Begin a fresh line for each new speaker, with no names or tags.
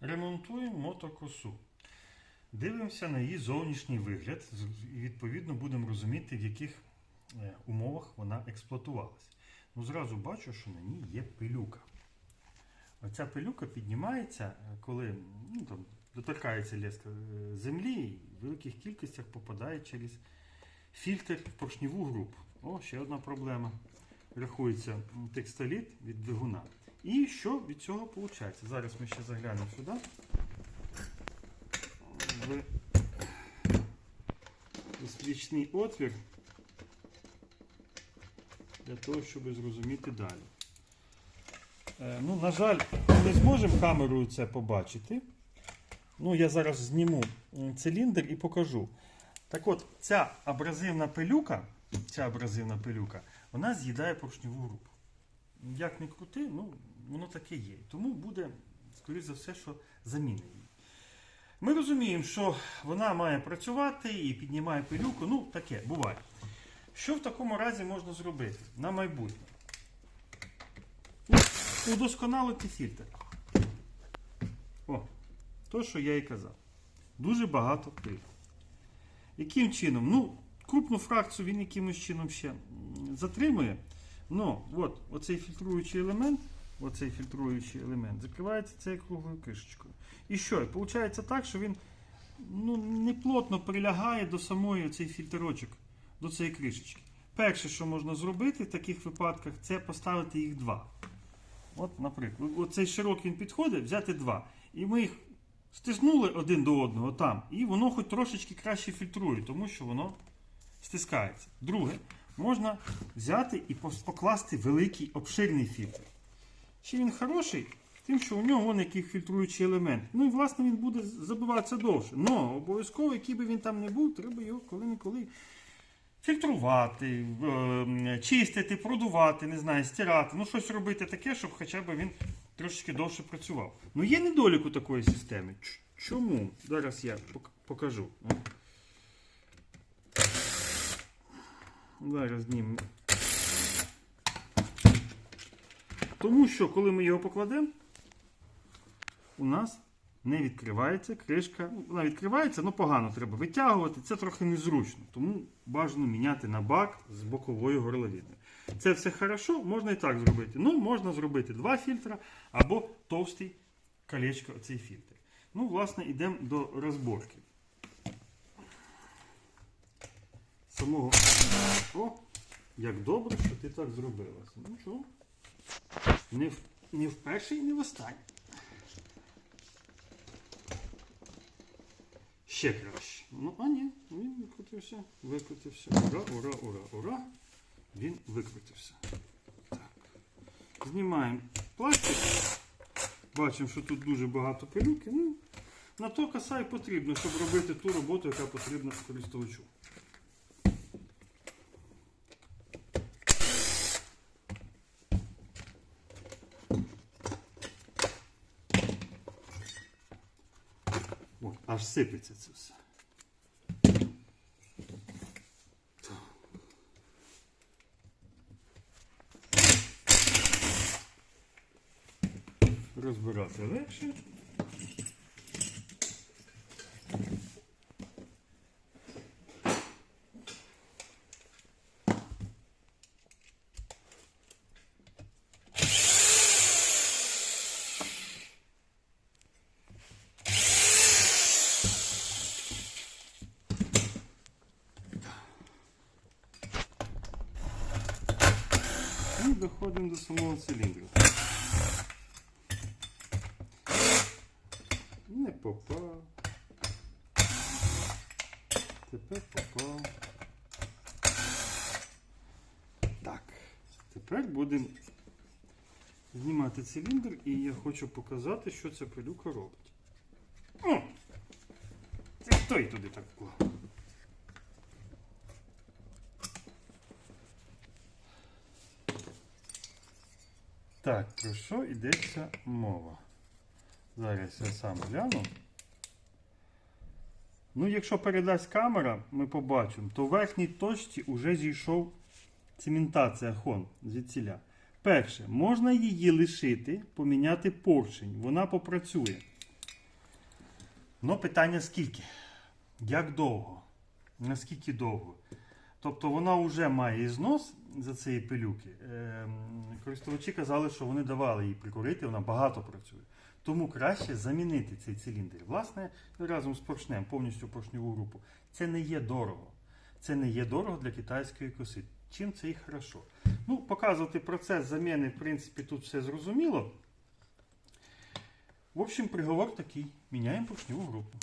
Ремонтуємо мотокосу. Дивимося на її зовнішній вигляд і відповідно будемо розуміти, в яких е, умовах вона експлуатувалася. Ну, зразу бачу, що на ній є пилюка. Оця пилюка піднімається, е, коли ну, там, доторкається леска землі і в великих кількостях попадає через фільтр в поршневу групу. О, ще одна проблема. Рахується текстоліт від двигуна. І що від цього виходить? Зараз ми ще заглянемо сюди. В свічний отвір для того, щоб зрозуміти далі. Е, ну, на жаль, ми не зможемо камерою це побачити. Ну, я зараз зніму циліндр і покажу. Так от, ця абразивна пилюка, ця абразивна пилюка, вона з'їдає поршневу групу. Як не крути, ну, воно таке є. Тому буде, скоріш за все, що заміна її. Ми розуміємо, що вона має працювати і піднімає пилюку. Ну, таке буває. Що в такому разі можна зробити на майбутнє? Ну, Удосконалити фільтр. О, то, що я і казав. Дуже багато пилу. Яким чином? Ну, крупну фракцію він якимось чином ще затримує. Ну, от, оцей фільтруючий елемент, оцей фільтруючий елемент закривається цією круглою кришечкою. І що? І виходить так, що він ну, не плотно прилягає до самої цей фільтрочок, до цієї кришечки. Перше, що можна зробити в таких випадках, це поставити їх два. От, наприклад, оцей широкий він підходить, взяти два. І ми їх стиснули один до одного там, і воно хоч трошечки краще фільтрує, тому що воно стискається. Друге, можна взяти і покласти великий обширний фільтр. Ще він хороший, тим, що у нього вон який фільтруючий елемент. Ну і власне він буде забиватися довше. Но обов'язково, який би він там не був, треба його коли-неколи фільтрувати, е, чистити, продувати, не знаю, стирати. Ну, щось робити таке, щоб хоча б він трошечки довше працював. Ну є недолік у такої системи. Чому? Зараз я пок- покажу. Зараз знімемо. Тому що, коли ми його покладемо, у нас не відкривається кришка. Ну, Вона відкривається, але погано треба витягувати. Це трохи незручно. Тому бажано міняти на бак з боковою горловиною. Це все хорошо, можна і так зробити. Ну, можна зробити два фільтра або товстий колечко оцей фільтр. Ну, власне, йдемо до розборки. Самого. О, як добре, що ти так зробила. Ну що? Не, в- не вперше і не в останнє. Ще краще. Ну, а ні, він викрутився, викрутився. Ура, ура, ура, ура. Він викрутився. Так. Знімаємо пластик. Бачимо, що тут дуже багато пилюки. Ну, на то коса і потрібно, щоб робити ту роботу, яка потрібна користувачу. Аж сипеться це все. Розбирати легше. І доходимо до самого циліндру. Не попав. Тепер попав. Так. Тепер будемо знімати циліндр і я хочу показати, що ця пилюка робить. О! Це хто її туди так вклав? Так, про що йдеться мова? Зараз я сам гляну. Ну, якщо передасть камера, ми побачимо, то в верхній точці вже зійшов цементація хон звідсіля. Перше, можна її лишити, поміняти поршень, вона попрацює. Ну, питання скільки? Як довго? Наскільки довго? Тобто вона вже має знос за цієї пилюки. Ем, Користувачі казали, що вони давали їй прикурити, вона багато працює. Тому краще замінити цей циліндр. Власне, разом з поршнем, повністю поршневу групу. Це не є дорого. Це не є дорого для китайської коси. Чим це і хорошо. Ну, показувати процес заміни, в принципі, тут все зрозуміло. В общем, приговор такий. Міняємо поршневу групу.